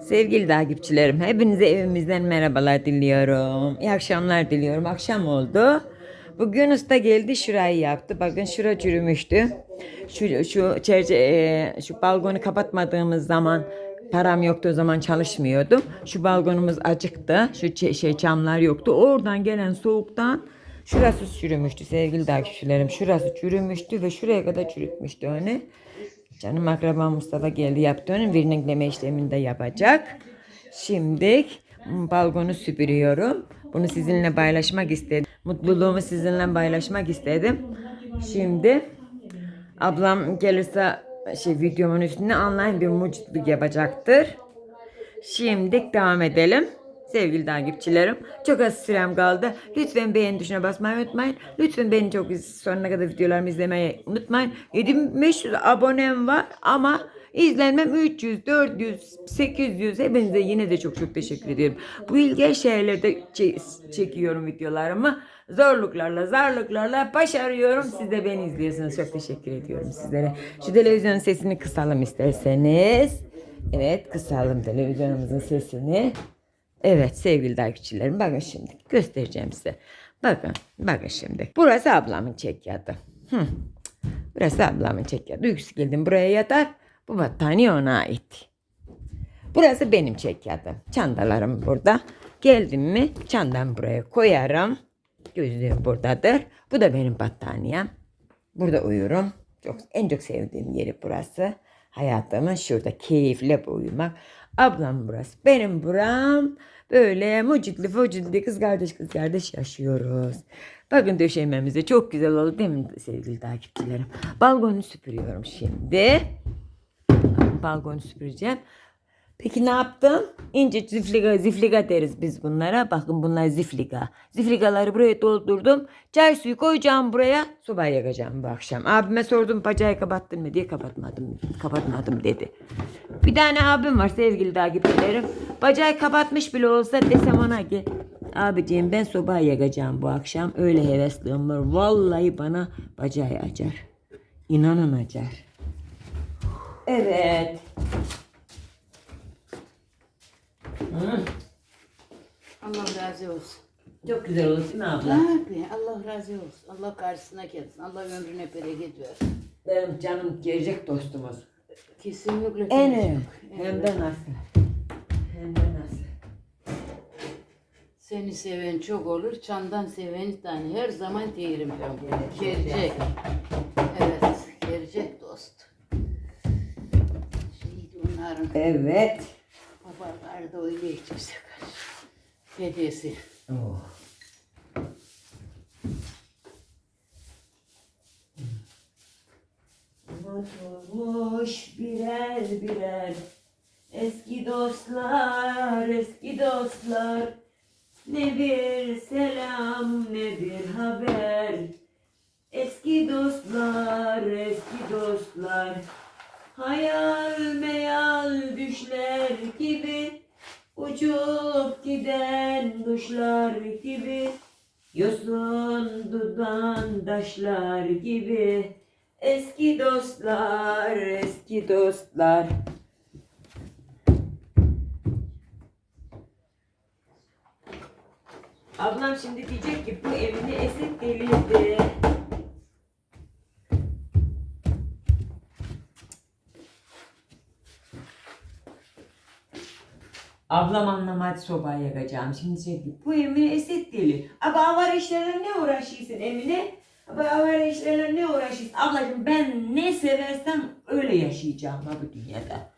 Sevgili takipçilerim, hepinize evimizden merhabalar diliyorum. İyi akşamlar diliyorum. Akşam oldu. Bugün usta geldi şurayı yaptı. Bakın şura çürümüştü. Şu şu çerçe e, şu balkonu kapatmadığımız zaman param yoktu o zaman çalışmıyordum. Şu balkonumuz acıktı. Şu şey camlar yoktu. Oradan gelen soğuktan şurası çürümüştü sevgili takipçilerim. Şurası çürümüştü ve şuraya kadar çürütmüştü onu. Canım akrabam Mustafa geldi yaptı onun virnikleme işlemini de yapacak. Şimdi balkonu süpürüyorum. Bunu sizinle paylaşmak istedim. Mutluluğumu sizinle paylaşmak istedim. Şimdi ablam gelirse şey videomun üstüne online bir mucitlik yapacaktır. Şimdi devam edelim. Sevgili takipçilerim. Çok az sürem kaldı. Lütfen beğen tuşuna basmayı unutmayın. Lütfen beni çok iz- sonuna kadar videolarımı izlemeyi unutmayın. 7500 abonem var ama izlenmem 300, 400, 800. Hepinize yine de çok çok teşekkür ediyorum. Bu ilginç şehirlerde çe- çekiyorum videolarımı. Zorluklarla, zarlıklarla başarıyorum. Siz de beni izliyorsunuz. Çok teşekkür ediyorum sizlere. Şu televizyonun sesini kısalım isterseniz. Evet kısalım televizyonumuzun sesini. Evet sevgili takipçilerim bakın şimdi göstereceğim size. Bakın bakın şimdi. Burası ablamın çekyadı. Hı. Burası ablamın çekyadı. Uykusu geldim buraya yatar. Bu battaniye ona ait. Burası benim çekyadım. Çantalarım burada. Geldim mi çantam buraya koyarım. Gözlüğüm buradadır. Bu da benim battaniyem. Burada uyurum. Çok, en çok sevdiğim yeri burası. Hayatımın şurada keyifle uyumak. Ablam burası. Benim buram. Böyle mucitli fucitli kız kardeş kız kardeş yaşıyoruz. Bakın döşememiz de çok güzel oldu değil mi sevgili takipçilerim? Balkonu süpürüyorum şimdi. Balkonu süpüreceğim. Peki ne yaptım? İnce zifliga, zifliga deriz biz bunlara. Bakın bunlar zifliga. Zifligaları buraya doldurdum. Çay suyu koyacağım buraya. Sobayı yakacağım bu akşam. Abime sordum bacağı kapattın mı diye kapatmadım. Kapatmadım dedi. Bir tane abim var sevgili takipçilerim. Bacağı kapatmış bile olsa desem ona ki abiciğim ben sobayı yakacağım bu akşam. Öyle hevesliğim var. Vallahi bana bacağı açar. İnanın açar. Evet. Hı. Allah razı olsun. Çok güzel olur değil mi abla? Abi Allah razı olsun. Allah karşısına gelsin. Allah ömrüne bereket versin. Benim canım gelecek dostumuz. Kesinlikle. En gelecek. iyi. Hem de nasıl? Hem de nasıl? Seni seven çok olur. Çandan seven tane. Her zaman diyelim ben. Gelecek. Evet. Gelecek dost. Şimdi onların Evet. Babaları da öyle içirse Hediyesi. Oh. Unutulmuş birer birer Eski dostlar, eski dostlar Ne bir selam ne bir haber Eski dostlar, eski dostlar Hayal meyal düşler gibi Uçup giden kuşlar gibi Yosun dudan taşlar gibi Eski dostlar, eski dostlar Ablam şimdi diyecek ki bu evini esip delirdi. Ablam anlamadı sobayı yakacağım. Şimdi şey diyor, bu Emine eset deli. Ama avara işlerle ne uğraşıyorsun Emine? Ama avara işlerle ne uğraşıyorsun? Ablacığım ben ne seversem öyle yaşayacağım bu dünyada.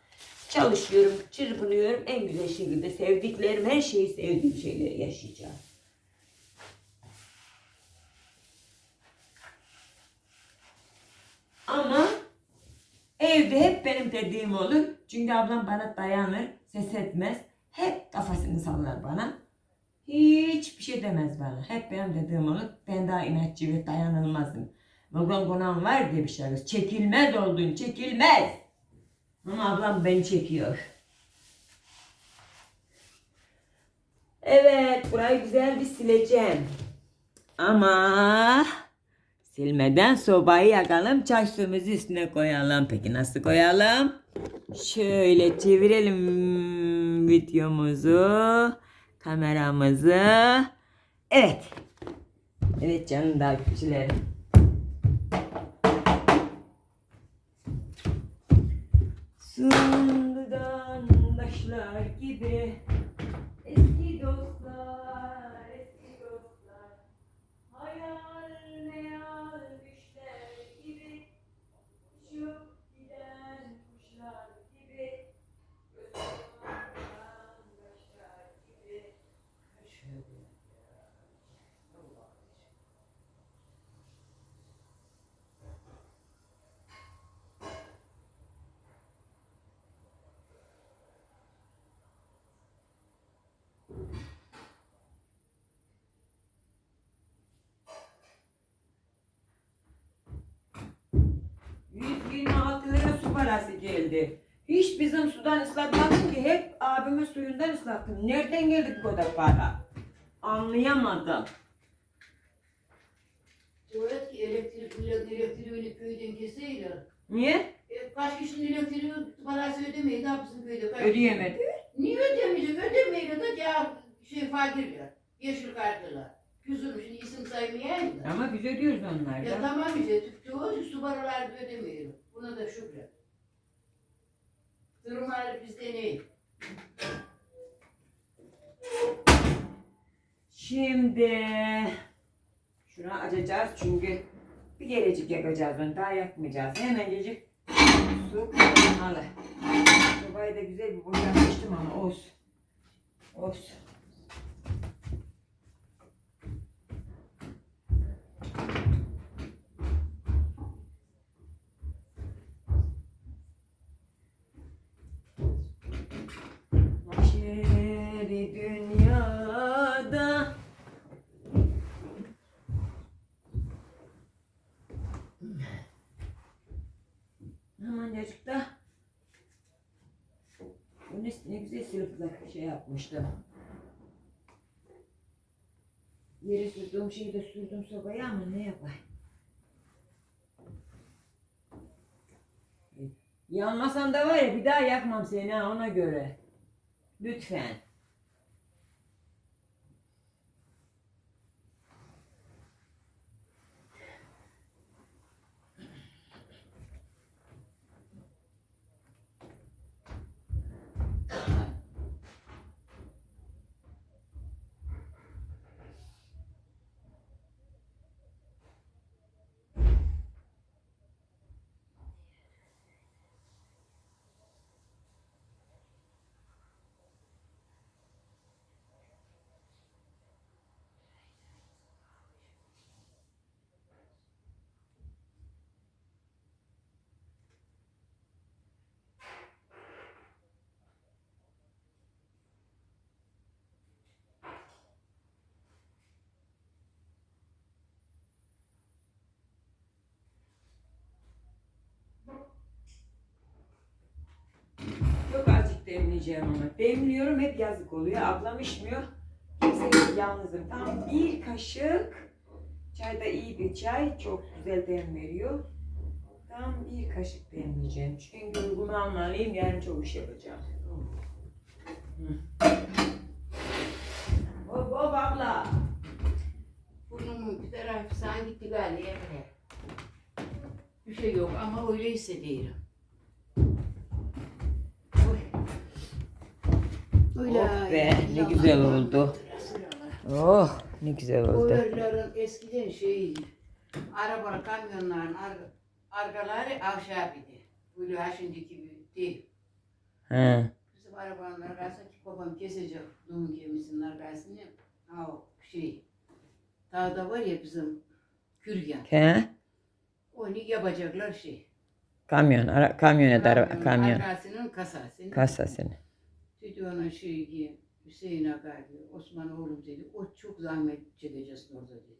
Çalışıyorum, çırpınıyorum. En güzel şekilde sevdiklerim, her şeyi sevdiğim şeyleri yaşayacağım. Ama evde hep benim dediğim olur. Çünkü ablam bana dayanır, ses etmez. Kafasını sallar bana. Hiçbir şey demez bana. Hep benim dediğim olur. Ben daha inatçı ve dayanılmazım. Vagon konan var diye bir şey. Çekilmez oldun, çekilmez. Ama ablam beni çekiyor. Evet, burayı güzel bir sileceğim. Ama Silmeden sobayı yakalım. Çay suyumuzu üstüne koyalım. Peki nasıl koyalım? Şöyle çevirelim videomuzu. Kameramızı. Evet. Evet canım takipçilerim. Parası geldi. Hiç bizim sudan ıslatmadım ki. Hep abimin suyundan ıslattım. Nereden geldi bu kadar para? Anlayamadım. Evet ki elektrik, elektriğini köyden keseyler. Niye? E, kaç kişinin elektriği parası ödemeyi daha bizim köyde. Kaç Ödeyemedi. Niye ödemeyecek? Ödemeyle de ya şey fakirler. Yeşil kartlılar. Küzülmüş isim saymayayım da. Ama biz ödüyoruz Ya onlardan. tamam işte çoğu su paraları ödemiyor. Buna da şükret. Durumlar bizde ne? Şimdi şunu açacağız çünkü bir gelecek yakacağız onu daha yakmayacağız. Hemencecik su kaynamalı. Sobayı da güzel bir boşaltmıştım ama olsun. Olsun. Dünyada Hemencecik de bu ne, ne güzel sırıkla şey yapmıştım. Yere sürdüğüm şeyi de sürdüm sobaya ama ne yapayım? Yanmasan da var ya bir daha yakmam seni ha ona göre. Lütfen. Çok azıcık demleyeceğim ama. Demliyorum hep yazık oluyor. Ablam içmiyor. Kimse yalnızım. Tam bir kaşık. Çay da iyi bir çay. Çok güzel dem veriyor. Tam bir kaşık demleyeceğim. Çünkü bunu almalıyım. Yarın çok iş yapacağım. Hop hop abla. Burnumun bir tarafı sana gitti galiba Emre. Bir şey yok ama öyle hissediyorum. Öyle Oh be, ne güzel oldu. Oh ne güzel oldu. yerlerin eskiden şey, araba kamyonların ar arkaları aşağı bidi. Böyle ha şimdiki gibi değil. He. Bizim arabanın arkasında ki babam kesecek doğum gemisinin arkasını. Ha o şey, dağda var ya bizim kürgen. He. Onu yapacaklar şey. Kamyon, ara, kamyonet Kamyonun kamyon. Arkasının kasasını. Kasasını. Dedi ona şey ki Hüseyin Aga diyor, Osman oğlum dedi, o çok zahmet çekeceksin orada dedi.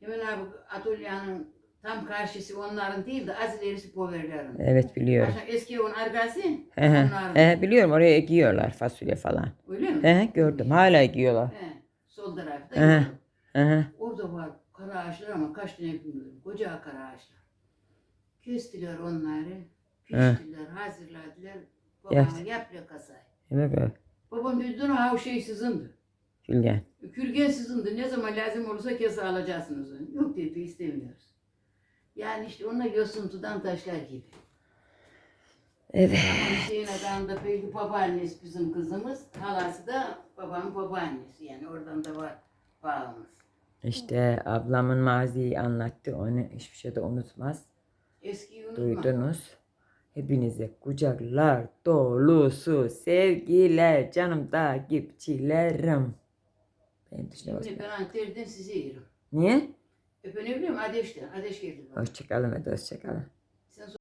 Hemen abi Atölye'nin tam karşısı onların değil de az ilerisi poverlerin. Evet biliyorum. Aşağı eski evin arkası onların. He, biliyorum oraya ekiyorlar fasulye falan. Öyle mi? He, gördüm hala ekiyorlar. He, sol tarafta. He. He. Orada var Kara ağaçlar ama kaç tane bilmiyorum. Koca kara ağaçlar. Kestiler onları. Piştiler, hazırladılar. Babamın yaprak kasayı. Evet böyle. Babam dur ha o şey sizindi. Gülgen. Kürgen sizindi. Ne zaman lazım olursa kese alacaksınız. Yok dedi istemiyoruz. Yani işte onlar yosuntudan taşlar gibi. Evet. Hüseyin Adan'da peki babaannesi bizim kızımız. Halası da babamın babaannesi. Yani oradan da var bağımız. İşte ablamın maziyi anlattı. Onu hiçbir şey de unutmaz. Eskiyi unutma. Duydunuz. Hepinize kucaklar dolusu sevgiler canım takipçilerim. Ben dışına basma. ben Antalya'dan size yerim. Niye? Öpenebiliyor muyum? Ateşten. Ateş geldi. Hoşçakalın ve hoşçakalın.